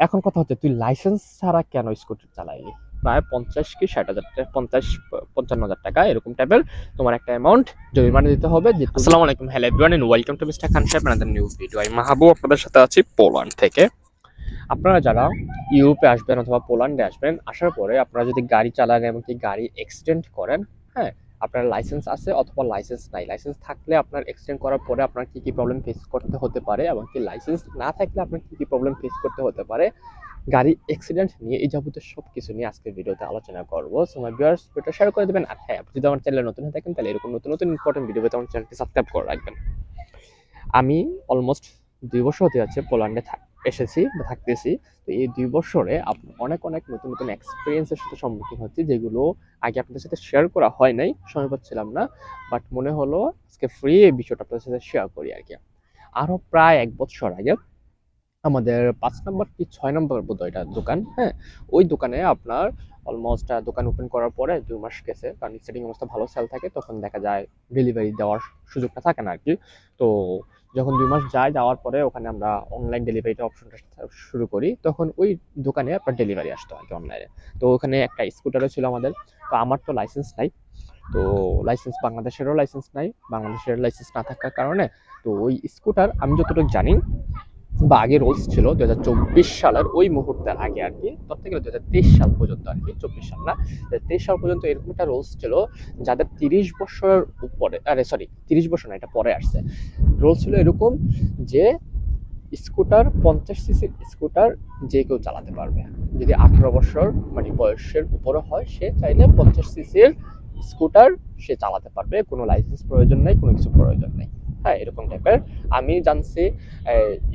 এখন কথা হচ্ছে তুই লাইসেন্স ছাড়া কেন স্কুটি চালাইলি? প্রায় পঞ্চাশ কি ষাট হাজার টাকা পঞ্চাশ পঞ্চান্ন হাজার টাকা এরকম টাইপের তোমার একটা অ্যামাউন্ট জরিমানা দিতে হবে আসসালামু আলাইকুম hello everyone and welcome to mister Khan সাহেব আনাদার নিউ ভিডিও আমি মাহাবু আপনাদের সাথে আছি পোল্যান্ড থেকে। আপনারা যারা ইউরোপে আসবেন অথবা পোল্যান্ডে আসবেন আসার পরে আপনারা যদি গাড়ি চালান এমনকি গাড়ি এক্সিডেন্ট করেন হ্যাঁ আপনার লাইসেন্স আছে অথবা লাইসেন্স নাই। লাইসেন্স থাকলে আপনার এক্সিডেন্ট করার পরে আপনার কি কি প্রবলেম ফেস করতে হতে পারে এবং কি লাইসেন্স না থাকলে আপনার কি কি প্রবলেম ফেস করতে হতে পারে, গাড়ি অ্যাক্সিডেন্ট নিয়ে এই যাবতীয় সব কিছু নিয়ে আজকের ভিডিওতে আলোচনা করব। সো মাই ভিউয়ার্স ভিডিওটা শেয়ার করে দেবেন। আর হ্যাঁ আপনি যদি আমার চ্যানেলে নতুন হয়ে থাকেন, তাহলে এরকম নতুন নতুন ইম্পর্টেন্ট ভিডিও পেতে আমার চ্যানেলটি সাবস্ক্রাইব করে রাখবেন। আমি অলমোস্ট দুই বছর হতে যাচ্ছে পোল্যান্ডে থাক- এসেছি বা থাকতেছি। তো এই দুই বছরে অনেক অনেক নতুন নতুন এক্সপিরিয়েন্সের সাথে সম্মুখীন হচ্ছি, যেগুলো আগে আপনাদের সাথে শেয়ার করা হয় নাই, সময় পাচ্ছিলাম না। বাট মনে হলো আজকে ফ্রি এই বিষয়টা আপনাদের সাথে শেয়ার করি আর কি। আরও প্রায় এক বছর আগে আমাদের পাঁচ নম্বর কি ছয় নম্বর বোধ এটা দোকান হ্যাঁ? ওই দোকানে আপনার অলমোস্ট দোকান ওপেন করার পরে দুই মাস গেছে, কারণ সেটিং অবস্থা ভালো সেল থাকে, তখন দেখা যায় ডেলিভারি দেওয়ার সুযোগটা থাকে না আর কি। তো যখন দুই মাস যায়, যাওয়ার পরে ওখানে আমরা অনলাইন ডেলিভারিটা অপশনটা শুরু করি, তখন ওই দোকানে আপনার ডেলিভারি আসতো আর কি অনলাইনে তো ওখানে একটা স্কুটারও ছিল আমাদের, তো আমার তো লাইসেন্স নাই। তো লাইসেন্স বাংলাদেশেরও লাইসেন্স নাই, বাংলাদেশের লাইসেন্স না থাকার কারণে, তো ওই স্কুটার আমি যতটুকু জানি বা আগে রোলস ছিল দু হাজার চব্বিশ সালের ওই মুহূর্তের আগে আর কি ধরতে গেলে দু হাজার তেইশ সাল পর্যন্ত আর কি, চব্বিশ সাল না? তেইশ সাল পর্যন্ত এরকম একটা রোলস ছিল, যাদের তিরিশ বছরের উপরে, আরে সরি তিরিশ বছর না, এটা পরে আসছে। রোলস ছিল এরকম যে স্কুটার পঞ্চাশ সিসির স্কুটার যে কেউ চালাতে পারবে। যদি আঠারো বছর মানে বয়সের উপরে হয়, সে চাইলে পঞ্চাশ সিসির স্কুটার সে চালাতে পারবে। কোনো লাইসেন্স প্রয়োজন নেই, কোনো কিছু প্রয়োজন নেই। হ্যাঁ এরকম টাইপের আমি জানছি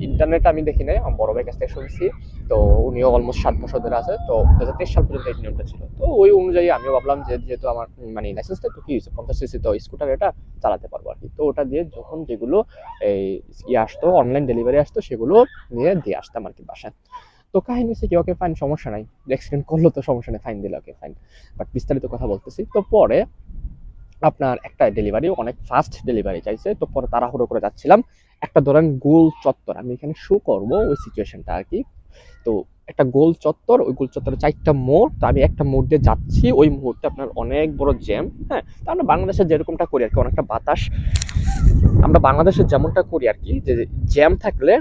ইন্টারনেট আমি দেখি নাই বড় ভাইয়ের কাছ থেকে শুনছি। তো উনিও অলমোস্ট সাত বছর ধরে আছে, তো দু হাজার তেইশ সাল পর্যন্ত এই নিয়মটা ছিল। তো ওই অনুযায়ী আমিও ভাবলাম যে, যেহেতু আমার মানে লাইসেন্সটা তো কি হয়েছে, পঞ্চাশ সিসি তো স্কুটার এটা চালাতে পারব আর কি। তো ওটা দিয়ে যখন যেগুলো এই ইয়ে আসতো অনলাইন ডেলিভারি আসতো, সেগুলো নিয়ে দিয়ে আসতাম আর কি বাসায়। তো কাহিনী হচ্ছে কি, ওকে ফাইন সমস্যা নাই। অ্যাক্সিডেন্ট করল তো সমস্যা নেই ফাইন দিলে ওকে ফাইন বাট বিস্তারিত কথা বলতেছি। তো পরে আপনার একটা ডেলিভারি অনেক ফাস্ট ডেলিভারি চাইছে। তো পরে তাড়াহুড়ো করে যাচ্ছিলাম। একটা ধরেন গোল চত্বর, আমি এখানে শো করব ওই সিচুয়েশনটা আর কি। তো একটা গোল চত্বর, ওই গোল চত্বরে চারটা মোড়, তো আমি একটা মোড় দিয়ে যাচ্ছি। ওই মুহূর্তে আপনার অনেক বড় জ্যাম হ্যাঁ? তো আমরা বাংলাদেশে যেরকমটা করি আর কি, অনেকটা বাতাস। আমরা বাংলাদেশে যেমনটা করি আর কি, যে জ্যাম থাকলে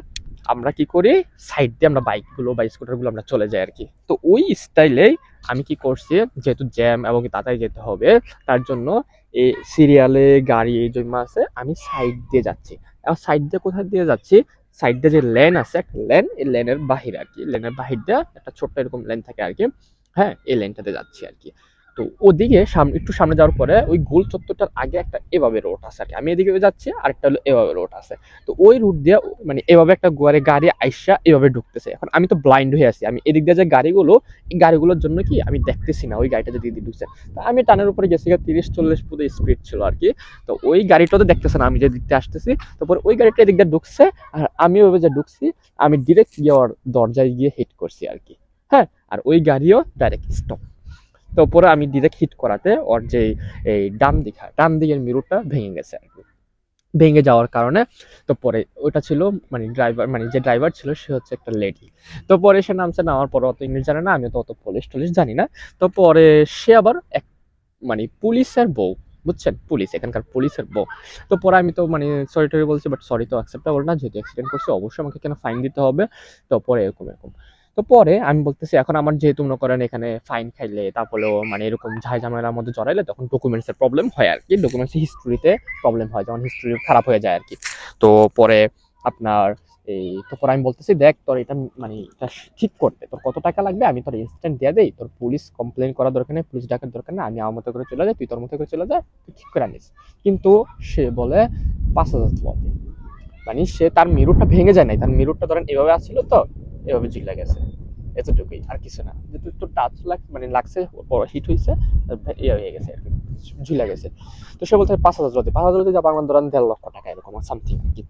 আমরা কি করি সাইড দিয়ে আমরা বাইকগুলো বা স্কুটারগুলো আমরা চলে যাই আর কি। তো ওই স্টাইলেই আমি কি করছি, যেহেতু জ্যাম এবং তাড়াতাড়ি যেতে হবে, তার জন্য এই সিরিয়ালে গাড়ি এই জন্য আছে, আমি সাইড দিয়ে যাচ্ছি। এবং সাইড দিয়ে কোথায় দিয়ে যাচ্ছি? সাইড দিয়ে যে লেন আছে, একটা লেন এই লেনের বাহিরে আর কি। লেনের বাহির দিয়ে একটা ছোট্ট এরকম লেন থাকে আর কি। হ্যাঁ এই লেনটাতে যাচ্ছি আর কি। তো ওদিকে সামনে একটু সামনে যাওয়ার পরে ওই গোল চত্বরটার আগে একটা এভাবে রোড আছে আর কি। আমি এদিকে যাচ্ছি আরেকটা হলো এভাবে রোড আছে। তো ওই রুট দিয়ে মানে এভাবে একটা গোয়ারে গাড়ি আইসা এভাবে ঢুকতেছে। এখন আমি তো ব্লাইন্ড হয়ে আছি। আমি এদিক দিয়ে যে গাড়িগুলো, এই গাড়িগুলোর জন্য কি আমি দেখতেছি না ওই গাড়িটা যদি ঢুকছে। তা আমি টানের উপরে গেছি তিরিশ চল্লিশ পুরো স্পিড ছিল আর কি। তো ওই গাড়িটা তো দেখতেছে না আমি যে দিকতে আসতেছি। তারপর ওই গাড়িটা এদিক দিয়ে ঢুকছে আর আমি ওইভাবে যে ঢুকছি, আমি ডিরেক্ট গিয়ে দরজায় গিয়ে হিট করছি আর কি। হ্যাঁ? আর ওই গাড়িও ডাইরেক্ট স্টপ তো পরে আমি ডিরেক্ট হিট করাতে ওর যে এই ডান দিকা, ডান দিকের মিররটা ভেঙে গেছে আর কি। ভেঙে যাওয়ার কারণে তো পরে ওটা ছিল মানে ড্রাইভার মানে যে ড্রাইভার ছিল সে হচ্ছে একটা লেডি তো পরে সে নামছে, নামার পরে অত ইংলিশ জানে না আমি তো অত পুলিশ টুলিশ জানি না। তো পরে সে আবার এক মানে পুলিশের বউ, বুঝছেন? পুলিশ, এখানকার পুলিশের বউ। তো পরে আমি তো মানে সরি টরি বলছি বাট সরি তো অ্যাকসেপ্টেবল না, যেহেতু অ্যাক্সিডেন্ট করছি, অবশ্যই আমাকে কেন ফাইন দিতে হবে? তো পরে এরকম এরকম। তো পরে আমি বলতেছি, এখন আমার যেহেতু মনে করেন এখানে ফাইন খাইলে, তারপরেও মানে এরকম ঝাই ঝামেলার মধ্যে জড়াইলে তখন ডকুমেন্টসের প্রবলেম হয় আর কি। ডকুমেন্টস হিস্ট্রিতে প্রবলেম হয়, যেমন হিস্ট্রি খারাপ হয়ে যায় আর কি। তো পরে আপনার এই, তো পরে আমি বলতেছি, দেখ, তোর এটা মানে এটা ঠিক করতে, তোর কত টাকা লাগবে? আমি তোর ইনস্ট্যান্ট দিয়ে দেই। তোর পুলিশ কমপ্লেন করার দরকার নেই পুলিশ ডাকার দরকার নেই, আমি আমার মতো করে চলে যাই, তুই তোর মতো করে চলে যা, তুই ঠিক করে আনিস। কিন্তু সে বলে, পাঁচ হাজার মানে সে তার মিরুরটা ভেঙে যায় নাই। তার মিরুরটা ধরেন এভাবে আসছিল তো এভাবে ঝুলে গেছে। এতটুকুই, আর কিছু না। যেহেতু একটু টাচ লাগ মানে লাগছে হিট হয়েছে ইয়ে হয়ে গেছে আর কি, ঝুলে গেছে। তো সে বলছে পাঁচ হাজার জলদি পাঁচ হাজার জলদি যা বাংলা ধরেন দেড় লক্ষ টাকা এরকম সামথিং আর কি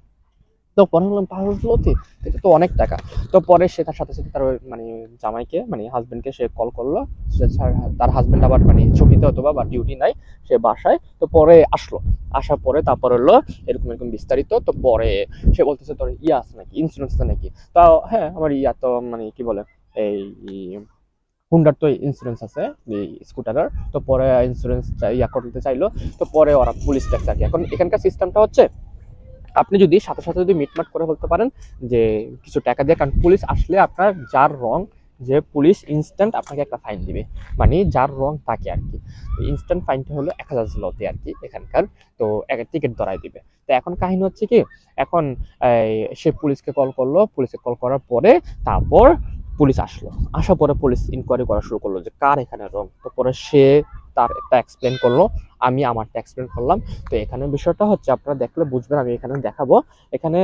তো পরে বললাম, পাঁচ হাজার লতি এটা তো অনেক টাকা। তো পরে সে তার সাথে সাথে তার মানে জামাইকে মানে হাজবেন্ডকে সে কল করল। তার- হাজবেন্ড আবার মানে ছুটিতে অথবা বা ডিউটি নাই, সে বাসায়। তো পরে আসলো। আসার পরে তারপর হলো এরকম এরকম বিস্তারিত। তো পরে সে বলতেছে, তোর ইয়া আছে নাকি? ইন্স্যুরেন্স নাকি? তাও হ্যাঁ আমার ইয়া তো মানে কি বলে, এই হুন্ডার তো ইন্স্যুরেন্স আছে স্কুটারের তো পরে ইন্স্যুরেন্স ইয়া করতে চাইলো। তো পরে ওরা পুলিশ ট্যাক্স আর কি। এখন এখানকার সিস্টেমটা হচ্ছে আপনি যদি সাথে সাথে যদি মিটমাট করে বলতে পারেন যে কিছু টাকা দিয়ে, কারণ পুলিশ আসলে আপনার যার রং, যে পুলিশ ইনস্ট্যান্ট আপনাকে একটা ফাইন দিবে। মানে যার রং তাকে আর কি। ইনস্ট্যান্ট ফাইনটা হলো এক হাজার জলতে আর কি এখানকার, তো এক টিকিট ধরাই দিবে। তো এখন কাহিনী হচ্ছে কি, এখন সে পুলিশকে কল করল, পুলিশকে কল করার পরে তারপর পুলিশ আসলো। আসার পরে পুলিশ ইনকোয়ারি করা শুরু করল যে কার এখানে রং? তো পরে সে তার একটা এক্সপ্লেন করল, আমি আমারটা এক্সপ্লেন করলাম। তো এখানে বিষয়টা হচ্ছে, আপনারা দেখলে বুঝবেন, আমি এখানে দেখাবো। এখানে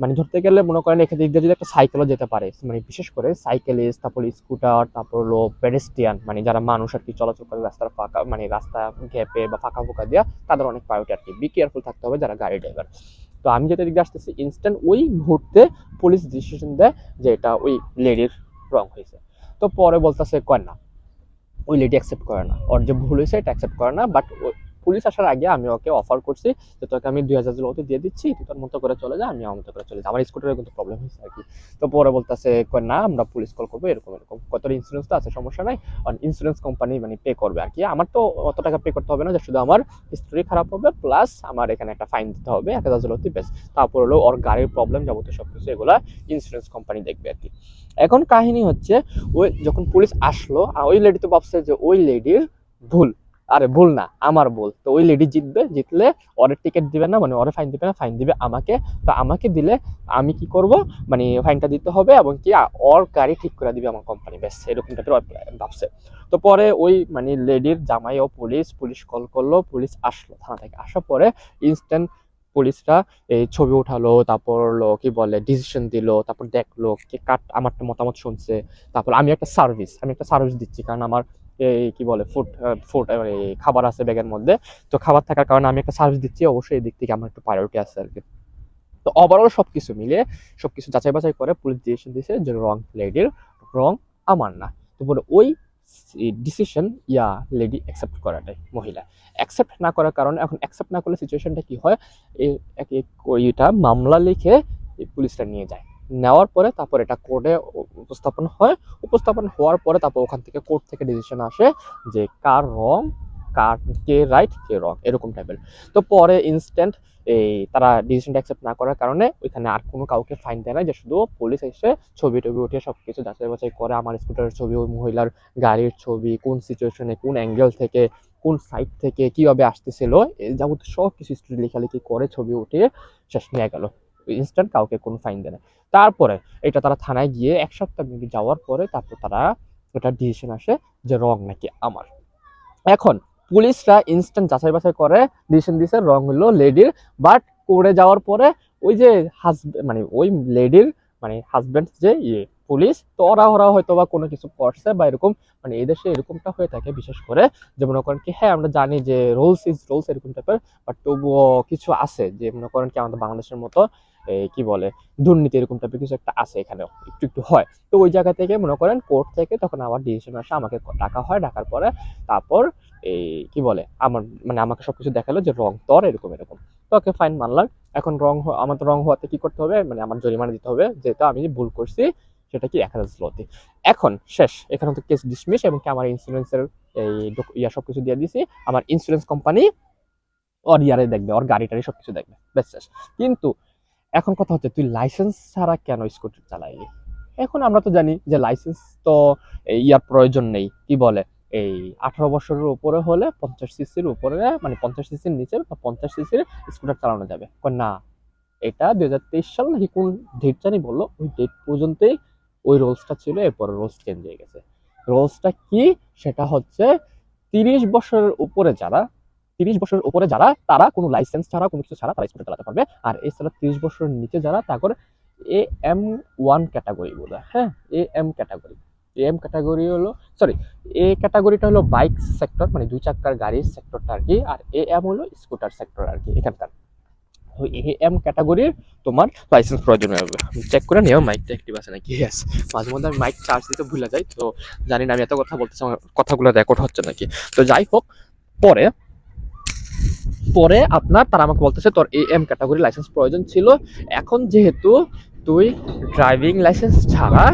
মানে ধরতে গেলে মনে করেন, এখানে দিক দিয়ে যদি একটা সাইকেলও যেতে পারে মানে বিশেষ করে সাইকেলিস্ট তারপর স্কুটার তারপর হলো পেডেস্ট্রিয়ান মানে যারা মানুষ আর কি চলাচল করে রাস্তার ফাঁকা মানে রাস্তা গ্যাপে বা ফাঁকা ফোঁকা দেওয়া তাদের অনেক প্রায়োরিটি আর কি। বি কেয়ারফুল থাকতে হবে যারা গাড়ি ড্রাইভার তো আমি যেটা দিক আসতেছি ইনস্ট্যান্ট ওই মুহূর্তে পুলিশ ডিসিশন দেয় যে এটা ওই লেডির রং হয়েছে। তো পরে বলতেছে, কয় না। ওই লেডি অ্যাকসেপ্ট করে না। ওর যে ভুল হয়েছে এটা অ্যাকসেপ্ট করে না বাট পুলিশ আসার আগে আমি ওকে অফার করছি যে তোকে আমি দুই হাজার জলতে দিয়ে দিচ্ছি, তুই তোর মতো করে চলে যা, আমি আমার মতো করে চলে যা। আমার স্কুটারে কিন্তু প্রবলেম হয়েছে আর কি। তো পরে বলতেছে না, আমরা পুলিশ কল করব, এরকম এরকম। কত ইন্স্যুরেন্স তো আছে, সমস্যা নাই। আর ইন্স্যুরেন্স কোম্পানি মানে পে করবে আর কি। আমার তো অত টাকা পে করতে হবে না, যে শুধু আমার হিস্ট্রি খারাপ হবে প্লাস আমার এখানে একটা ফাইন দিতে হবে, এক হাজার জলতি বেশ। তারপর হলো ওর গাড়ির প্রবলেম যাবতীয় সব কিছু এগুলা ইন্স্যুরেন্স কোম্পানি দেখবে আর কি। এখন কাহিনী হচ্ছে, ওই যখন পুলিশ আসলো ওই লেডি তো ভাবছে যে ওই লেডির ভুল। আরে ভুল না, আমার ভুল। তো ওই লেডি জিতবে, জিতলে ওর টিকিট দিবে না মানে ওরে ফাইন দিবে না ফাইন দিবে আমাকে। তো আমাকে দিলে আমি কি করব? মানে ফাইনটা দিতে হবে এবং কি ওর গাড়ি ঠিক করে দিবে আমার কোম্পানি ব্যাস, এরকম টাইপের ভাবছে। তো পরে ওই মানে লেডির জামাই ও পুলিশ পুলিশ কল করল পুলিশ আসলো থানা থেকে। আসার পরে ইনস্ট্যান্ট পুলিশরা এই ছবি উঠালো, তারপর হলো কি বলে ডিসিশন দিলো, তারপর দেখল, কে কাট আমারটা মতামত শুনছে। তারপর আমি একটা সার্ভিস আমি একটা সার্ভিস দিচ্ছি, কারণ আমার এই কি বলে ফুড ফুড খাবার আছে ব্যাগের মধ্যে। তো খাবার থাকার কারণে আমি একটা সার্ভিস দিচ্ছি, অবশ্যই এই দিক থেকে আমার একটু প্রায়োরিটি আছে আর কি। তো ওভারঅল সব কিছু মিলিয়ে সব কিছু যাচাই বাছাই করে পুলিশ ডিসিশন দিয়েছে যে রং লেডির রং আমার না। তো বলে ওই ডিসিশন ইয়া লেডি অ্যাকসেপ্ট করাটাই, মহিলা। অ্যাকসেপ্ট না করার কারণে এখন অ্যাকসেপ্ট না করলে সিচুয়েশনটা কি হয়? এই ওইটা মামলা লিখে এই পুলিশটা নিয়ে যায়। নেওয়ার পরে তারপর এটা কোর্টে উপস্থাপন হয়। উপস্থাপন হওয়ার পরে তারপর ওখান থেকে কোর্ট থেকে ডিসিশন আসে যে কার রং কার কে রাইট কে রং এরকম টাইপের তো পরে ইনস্ট্যান্ট এই তারা ডিসিশনটা অ্যাকসেপ্ট না করার কারণে ওইখানে আর কোনো কাউকে ফাইন দেয় না যে শুধু পুলিশ এসে ছবি টবি উঠে সব কিছু যাচাই বাছাই করে আমার স্কুটারের ছবি, ওই মহিলার গাড়ির ছবি, কোন সিচুয়েশনে কোন অ্যাঙ্গেল থেকে, কোন সাইড থেকে, কীভাবে আসতেছিল যাবতীয় সব কিছু লেখালেখি করে ছবি উঠিয়ে শেষ নিয়ে গেল। ইনস্ট্যান্ট কাউকে কোনো ফাইন দেয় না। তারপরে এটা তারা থানায় গিয়ে এক সপ্তাহ মেবি যাওয়ার পরে তারপর তারা এটা ডিসিশন আসে যে রং নাকি আমার। এখন পুলিশরা ইনস্ট্যান্ট যাচাই বাছাই করে ডিসিশন দিয়েছে রং হলো লেডির বাট করে যাওয়ার পরে ওই যে হাজব্যান্ড মানে ওই লেডির মানে হাজব্যান্ড যে ইয়ে পুলিশ, তো ওরা ওরা হয়তো বা কোনো কিছু করছে বা এরকম মানে এদেশে এরকমটা হয়ে থাকে বিশেষ করে, যে মনে করেন কি হ্যাঁ আমরা জানি যে রুলস ইজ রুলস এরকম টাইপের বাট তবুও কিছু আছে যে মনে করেন কি আমাদের বাংলাদেশের মতো কি বলে, দুর্নীতি এরকম টাইপের কিছু একটা আছে এখানে একটু একটু হয়। তো ওই জায়গা থেকে মনে করেন কোর্ট থেকে তখন আবার ডিসিশন আসে, আমাকে ডাকা হয়, ডাকার পরে তারপর এই কি বলে, আমার মানে আমাকে সবকিছু দেখাল যে রং তর এরকম এরকম। তো ওকে ফাইন মানলাম। এখন রং আমার তো রং হওয়াতে কি করতে হবে? মানে আমার জরিমানা দিতে হবে, যেহেতু আমি ভুল করছি। সেটা কি এক হাজার স্লোতে এখন শেষ, এখানে তো কেস ডিসমিস এবং আমার ইন্স্যুরেন্সের এই ইয়া সব কিছু দিয়ে দিছি আমার ইন্স্যুরেন্স কোম্পানি ওর ইয়ারে দেখবে, ওর গাড়ি টাড়ি সবকিছু দেখবে বেশ শেষ। কিন্তু এখন কথা হচ্ছে, তুই লাইসেন্স ছাড়া কেন স্কুটার চালাইলি? এখন আমরা তো জানি যে লাইসেন্স তো ইয়ার প্রয়োজন নেই, কি বলে? এই আঠারো বছরের উপরে হলে পঞ্চাশ সিসির উপরে মানে পঞ্চাশ সিসির নিচে বা পঞ্চাশ সিসির স্কুটার চালানো যাবে। না, এটা দুই হাজার তেইশ সাল নাকি কোন ডেট জানি বলল, ওই ডেট পর্যন্তই ওই রোলসটা ছিল, এরপর রোলস চেঞ্জ হয়ে গেছে। রোলসটা কি? সেটা হচ্ছে তিরিশ বছরের উপরে যারা, তিরিশ বছরের উপরে যারা, তারা কোনো লাইসেন্স ছাড়া, কোনো কিছু ছাড়া তারা স্কুটার চালাতে পারবে। আর এছাড়া তিরিশ বছরের নিচে যারা তারপর এ এম ওয়ান ক্যাটাগরি বলে হ্যাঁ A M category A M category হলো সরি এ ক্যাটাগরিটা হলো বাইক সেক্টর মানে দুই চাকার গাড়ির সেক্টরটা আর কি, আর এ এম হলো স্কুটার সেক্টর আর কি, এখানকার। এ এম ক্যাটাগরির তোমার লাইসেন্স প্রয়োজন হবে। চেক করে নিও মাইকটা অ্যাক্টিভ আছে নাকি? ইয়েস মাঝে মধ্যে আমি মাইক চার্জ দিতে ভুলে যাই, তো জানি না আমি এত কথা বলতেছি, আমার কথাগুলো রেকর্ড হচ্ছে নাকি? তো যাই হোক, পরে পরে আপনার, তারা আমাকে বলতেছে, তোর এ এম ক্যাটাগরি লাইসেন্স প্রয়োজন ছিল। এখন যেহেতু তুই ড্রাইভিং লাইসেন্স ছাড়া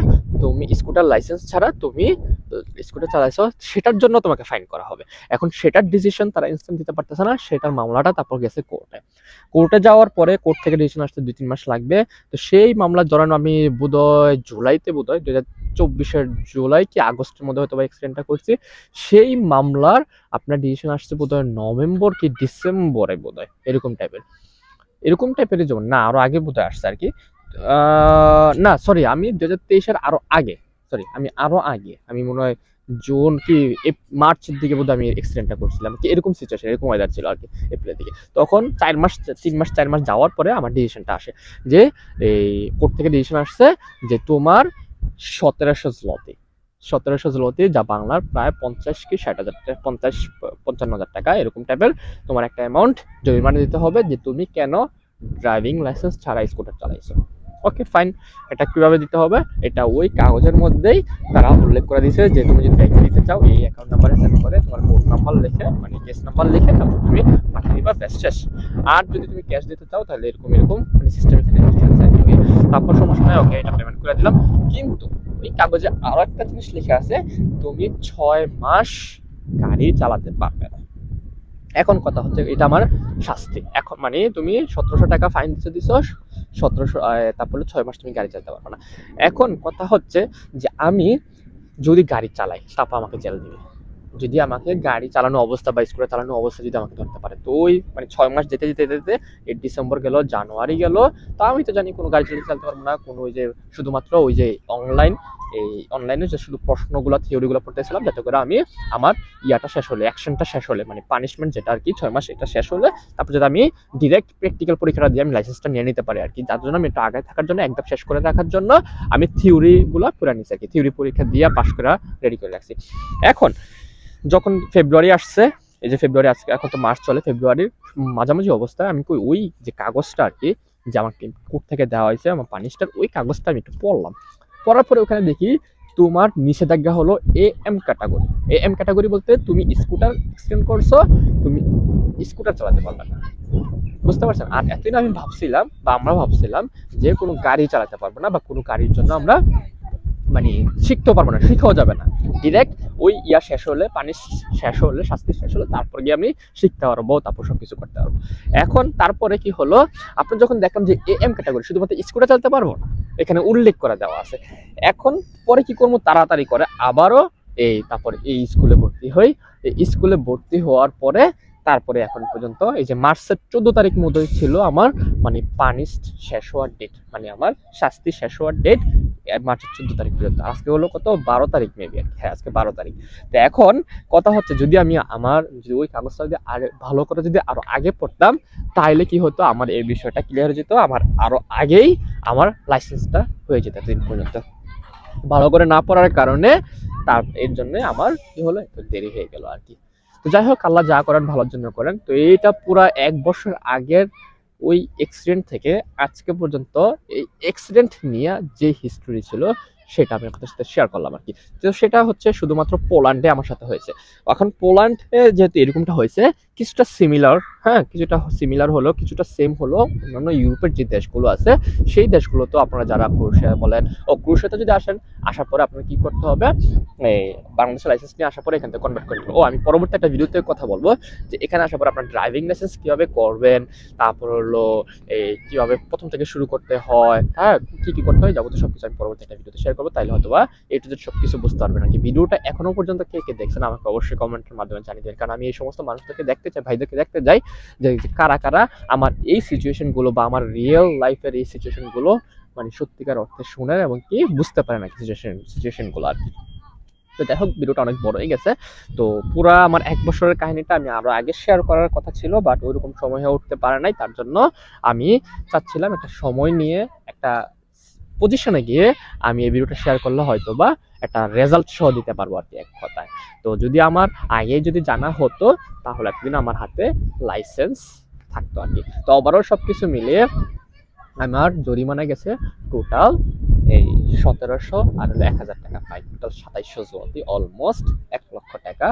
তুমি স্কুটার লাইসেন্স ছাড়া তুমি স্কুটার চালাইছো, সেটার জন্য তোমাকে ফাইন করা হবে। এখন সেটার ডিসিশন তারা ইনস্ট্যান্ট দিতে পারতেছে না, সেটার মামলাটা তারপর গেছে কোর্টে কোর্টে যাওয়ার পরে কোর্ট থেকে ডিসিশন আসতে দুই তিন মাস লাগবে। তো সেই মামলা জড়ানো আমি বোধহয় জুলাইতে বোধহয় দু হাজার চব্বিশের জুলাই কি আগস্টের মধ্যে হয়তো এক্সিডেন্টটা করছি, সেই মামলার আপনার ডিসিশন আসছে বোধহয় নভেম্বর কি ডিসেম্বরে বোধহয়, এরকম টাইপের এরকম টাইপের যেমন না, আরও আগে বোধহয় আসছে আর কি। না সরি আমি দু হাজার তেইশের আরও আগে সরি আমি আরও আগে, আমি মনে হয় জুন কি মার্চের দিকে বোধহয় আমি এক্সিডেন্টটা করছিলাম, কি এরকম সিচুয়েশন এরকম ওয়েদার ছিল আর কি এপ্রিলের দিকে। তখন চার মাস, তিন মাস, চার মাস যাওয়ার পরে আমার ডিসিশনটা আসে যে, এই কোর্ট থেকে ডিসিশন আসছে যে তোমার সতেরোশো জলতে সতেরোশো জলতে যা বাংলার প্রায় পঞ্চাশ কি ষাট হাজার টাকা, পঞ্চাশ, পঞ্চান্ন হাজার টাকা, এরকম টাইপের তোমার একটা অ্যামাউন্ট জরিমানা দিতে হবে যে তুমি কেন ড্রাইভিং লাইসেন্স ছাড়া স্কুটার চালাইছো। ওকে ফাইন এটা কীভাবে দিতে হবে? এটা ওই কাগজের মধ্যেই তারা উল্লেখ করে দিয়েছে যে তুমি যদি ব্যাংকে দিতে চাও, এই অ্যাকাউন্ট নাম্বারে সেন্ড করে তোমার কোড নাম্বার লিখে মানে কেস নাম্বার লিখে তারপর তুমি পাঠিয়ে দিবা, ব্যাস, শেষ। আর যদি তুমি ক্যাশ দিতে চাও, তাহলে এরকম এরকম মানে সিস্টেম এখানে। তারপর সমস্যা নাই ওকে এটা পেমেন্ট করে দিলাম। কিন্তু ওই কাগজে আরও একটা জিনিস লেখা আছে, তুমি ছয় মাস গাড়ি চালাতে পারবে না। এখন কথা হচ্ছে, এটা আমার শাস্তি। এখন মানে তুমি সতেরোশো টাকা ফাইন দিতে দিছ সতেরোশো তারপরে ছয় মাস তুমি গাড়ি চালাতে পারবে না। এখন কথা হচ্ছে যে আমি যদি গাড়ি চালাই, তারপর আমাকে জেল দিবে। যদি আমাকে গাড়ি চালানো অবস্থা বা স্কুলে চালানো অবস্থা যদি আমাকে ধরতে পারে, তো ওই মানে ছয় মাস যেতে যেতে যেতে এই ডিসেম্বর গেল, জানুয়ারি গেল, তা আমি তো জানি কোনো গাড়ি চালিয়ে চালাতে পারব না, কোনো ওই যে শুধুমাত্র ওই যে অনলাইন এই অনলাইনে যে শুধু প্রশ্নগুলো থিওরিগুলো পড়তেছিলাম যাতে করে আমি আমার ইয়াটা শেষ হলে অ্যাকশনটা শেষ হলে মানে পানিশমেন্ট যেটা আর কি, ছয় মাস এটা শেষ হলে, তারপর যদি আমি ডিরেক্ট প্র্যাকটিক্যাল পরীক্ষাটা দিয়ে আমি লাইসেন্সটা নিয়ে নিতে পারি আর কি, যার জন্য আমি একটু আগে থাকার জন্য, একদম শেষ করে রাখার জন্য আমি থিওরিগুলো পুরো নিচ্ছি আর কি থিওরি পরীক্ষা দিয়ে পাশ করা রেডি করে রাখছি। এখন যখন ফেব্রুয়ারি আসছে, এই যে ফেব্রুয়ারি আজকে, এখন তো মার্চ চলে ফেব্রুয়ারির মাঝামাঝি অবস্থায় আমি কই ওই যে কাগজটা আর কি, যে আমাকে কোর্ট থেকে দেওয়া হয়েছে, আমার পানিশটার ওই কাগজটা আমি একটু পড়লাম। পড়ার পরে ওখানে দেখি তোমার নিষেধাজ্ঞা হলো A M category A M category বলতে তুমি স্কুটার এক্সটেন্ড করছ, তুমি স্কুটার চালাতে পারবে না। বুঝতে পারছেন? আর এতদিন আমি ভাবছিলাম বা আমরা ভাবছিলাম যে কোনো গাড়ি চালাতে পারব না বা কোনো গাড়ির জন্য আমরা মানে শিখতেও পারব না, শিখাও যাবে না। ডিরেক্ট ওই ইয়া শেষ হলে, পানি শেষ হলে, শাস্তি শেষ হলে তারপর গিয়ে আমি শিখতে পারব, তারপর সব কিছু করতে পারব। এখন তারপরে কি হলো, আপনি যখন দেখলাম যে এ এম ক্যাটাগরি শুধুমাত্র স্কুটার চালাতে পারব? না এখানে উল্লেখ করা দেওয়া আছে। এখন পরে কি করব, তাড়াতাড়ি করে আবারও এই, তারপরে এই স্কুলে ভর্তি হই। এই স্কুলে ভর্তি হওয়ার পরে, তারপরে এখন পর্যন্ত এই যে মার্চের চোদ্দ তারিখ মতোই ছিল আমার মানে পানিশড শেষ হওয়ার ডেট মানে আমার শাস্তি শেষ হওয়ার ডেট মার্চের চোদ্দ তারিখ পর্যন্ত। আজকে হলো কত? বারো তারিখ মেবি আর হ্যাঁ আজকে বারো তারিখ। তো এখন কথা হচ্ছে, যদি আমি আমার, যদি ওই কাগজটা যদি আরে ভালো করে যদি আরও আগে পড়তাম তাহলে কি হতো? আমার এই বিষয়টা ক্লিয়ার হয়ে যেত, আমার আরও আগেই আমার লাইসেন্সটা হয়ে যেত এতদিন পর্যন্ত। ভালো করে না পড়ার কারণে তার, এর জন্য আমার কি হলো? একটু দেরি হয়ে গেল আর কি। তো যাই হোক, আল্লাহ যা করেন ভালোর জন্য করেন। তো এইটা পুরা এক বছর আগের ওই অ্যাক্সিডেন্ট থেকে আজকে পর্যন্ত এই অ্যাক্সিডেন্ট নিয়ে যে হিস্টোরি ছিল সেটা আমি আপনাদের সাথে শেয়ার করলাম আর কি। তো সেটা হচ্ছে শুধুমাত্র পোল্যান্ডে আমার সাথে হয়েছে। এখন পোল্যান্ডে যেহেতু এরকমটা হয়েছে, কিছুটা সিমিলার হ্যাঁ কিছুটা সিমিলার হলো, কিছুটা সেম হলো অন্যান্য ইউরোপের যে দেশগুলো আছে, সেই দেশগুলো তো আপনারা যারা ক্রোশিয়া বলেন, ও ক্রোশিয়াতে যদি আসেন, আসার পরে আপনার কি করতে হবে? এই বাংলাদেশের লাইসেন্স নিয়ে আসার পরে এখান থেকে কনভার্ট করে ও, আমি পরবর্তী একটা ভিডিওতে কথা বলব যে এখানে আসার পর আপনার ড্রাইভিং লাইসেন্স কীভাবে করবেন, তারপর হলো এই কীভাবে প্রথম থেকে শুরু করতে হয় হ্যাঁ কি কি করতে হয়, যাবতীয় সব কিছু আমি পরবর্তী একটা ভিডিওতে শেয়ার করব, তাইলে হয়তো বা এ টু জেড সব কিছু বুঝতে পারবেন আর কি। ভিডিওটা এখনও পর্যন্ত কে কে দেখছেন আমাকে অবশ্যই কমেন্টের মাধ্যমে জানিয়ে দেবেন। কারণ আমি এই সমস্ত মানুষদেরকে দেখতে চাই, ভাইদেরকে দেখতে যাই যে কারা কারা আমার এই সিচুয়েশনগুলো বা আমার রিয়েল লাইফের এই সিচুয়েশনগুলো মানে সত্যিকার অর্থে শোনেন এবং কি বুঝতে পারেন আর কি সিচুয়েশন সিচুয়েশনগুলো আর কি। তো যাই হোক, ভিডিওটা অনেক বড় হয়ে গেছে। তো পুরা আমার এক বছরের কাহিনীটা আমি আরও আগে শেয়ার করার কথা ছিল বাট ওইরকম সময় হয়ে উঠতে পারে নাই। তার জন্য আমি চাচ্ছিলাম একটা সময় নিয়ে একটা পজিশনে গিয়ে আমি এই ভিডিওটা শেয়ার করলে হয়তো বা একটা রেজাল্ট সহ দিতে পারব আর কি এক কথায়। তো যদি আমার আগে যদি জানা হতো, তাহলে একদিন আমার হাতে লাইসেন্স থাকতো আর কি। তো ওভারঅল সব কিছু মিলিয়ে আমার জরিমানা গেছে টোটাল এই সতেরোশো আর এক হাজার টাকা ফাইন টোটাল সাতাইশশো জলদি অলমোস্ট এক লক্ষ টাকা,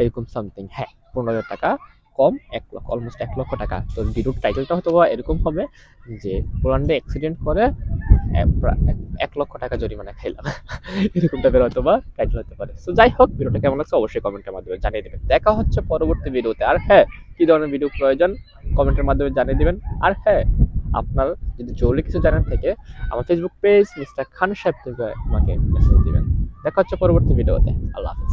এরকম সামথিং হ্যাঁ পনেরো হাজার টাকা কম, এক লক্ষ অলমোস্ট এক লক্ষ টাকা। তো ভিডিওর টাইটেলটা হয়তো এরকম হবে যে পোল্যান্ডে অ্যাক্সিডেন্ট করে এক লক্ষ টাকা জরিমানা খাইলাম। এরকম টাইপের হয়তো বা টাইটেল হতে পারে। তো যাই হোক, ভিডিওটা কেমন লাগছে অবশ্যই কমেন্টের মাধ্যমে জানিয়ে দেবেন। দেখা হচ্ছে পরবর্তী ভিডিওতে। আর হ্যাঁ কি ধরনের ভিডিও প্রয়োজন কমেন্টের মাধ্যমে জানিয়ে দিবেন। আর হ্যাঁ আপনার যদি জরুরি কিছু জানার থেকে, আমার ফেসবুক পেজ মিস্টার খান সাহেব থেকে আমাকে মেসেজ দিবেন। দেখা হচ্ছে পরবর্তী ভিডিওতে। আল্লাহ হাফিজ।